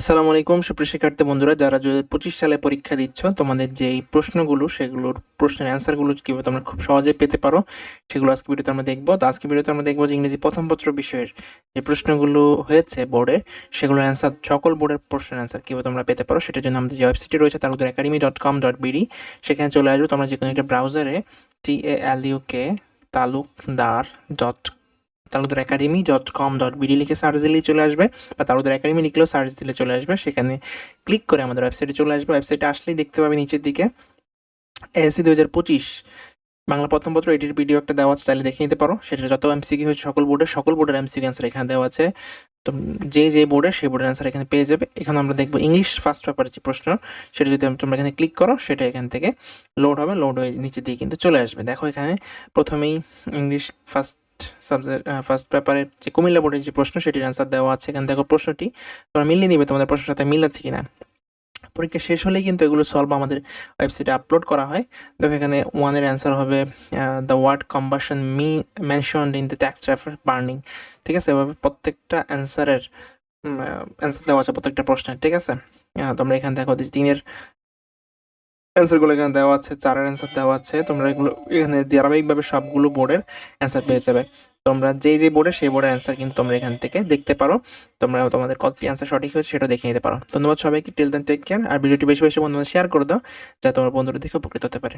আসসালামু আলাইকুম, সুপ্রিয় শিক্ষার্থী বন্ধুরা, যারা দু পঁচিশ সালে পরীক্ষা দিচ্ছ, তোমাদের যে এই প্রশ্নগুলো, সেগুলোর প্রশ্নের অ্যান্সারগুলো কীভাবে তোমরা খুব সহজে পেতে পারো, সেগুলো আজকে ভিডিওতে আমরা দেখব। তো আজকে ভিডিওতে আমরা দেখব যে ইংরেজি প্রথম পত্র বিষয়ের যে প্রশ্নগুলো হয়েছে বোর্ডে, সেগুলোর অ্যান্সার সকল বোর্ডের প্রশ্নের অ্যান্সার কীভাবে তোমরা পেতে পারো, সেটার জন্য আমাদের যে ওয়েবসাইটটি রয়েছে Talukdar academy dot com dot BD সেখানে চলে আসবে। তোমরা যে কোনো একটা ব্রাউজারে T A L U K Talukdar dot Talukdar academy dot com dot BD লিখে সার্চ দিলেই চলে আসবে বা তালুকদার একাডেমি লিখলেও সার্চ দিলে চলে আসবে। সেখানে ক্লিক করে আমাদের ওয়েবসাইটে চলে আসবে। ওয়েবসাইটে আসলেই দেখতে পাবে নিচের দিকে। এসি দু হাজার পঁচিশ বাংলা প্রথম পত্র এটির ভিডিও একটা দেওয়া আছে, চাইলে দেখে নিতে পারো। সেটা যত এমসিকি হয়েছে, সকল বোর্ডের সকল বোর্ডের এমসিকি অ্যান্সার এখানে দেওয়া আছে। তো যে যে বোর্ডের সেই বোর্ডের অ্যান্সার এখানে পেয়ে যাবে। এখানে আমরা দেখব ইংলিশ ফার্স্ট পেপারের যে প্রশ্ন, সেটা যদি তোমরা এখানে ক্লিক করো, সেটা এখান থেকে লোড হবে লোড হয়ে নিচে দিয়ে কিন্তু চলে আসবে। দেখো এখানে প্রথমেই ইংলিশ ফার্স্ট সাবজেক্ট ফার্স্ট পেপারের যে কুমিল্লা বোর্ডের যে প্রশ্ন, সেটির অ্যান্সার দেওয়া আছে এখানে। দেখো প্রশ্নটি, তোমরা মিলিয়ে নিবে তোমাদের প্রশ্নের সাথে, মিল আছে কিনা? পরীক্ষা শেষ হলেই কিন্তু এগুলো সলভ আমাদের ওয়েবসাইটে আপলোড করা হয়। দেখো এখানে ওয়ানের অ্যান্সার হবে the word combustion me mentioned in the tax transfer burning ঠিক আছে? এভাবে প্রত্যেকটা অ্যান্সারের অ্যান্সার দেওয়া আছে প্রত্যেকটা প্রশ্নের। ঠিক আছে? তোমরা এখানে যে তিনের অ্যান্সারগুলো এখানে দেওয়া আছে, চারের অ্যান্সার দেওয়া আছে। তোমরা এগুলো এখানে ধারাবাহিকভাবে সবগুলো বোর্ডের অ্যান্সার পেয়ে যাবে। তোমরা যেই যে বোর্ডে সেই বোর্ডের অ্যান্সার কিন্তু তোমরা এখান থেকে দেখতে পারো। তোমরা তোমাদের কত অ্যান্সার সঠিক হয়েছে সেটা দেখে নিতে পারো। ধন্যবাদ সবাইকে। টিল দেন টেক কেয়ার আর ভিডিওটি বেশি বেশি বন্ধুদের শেয়ার করে দাও, যাতে তোমার বন্ধুরা দেখে উপকৃত হতে পারে।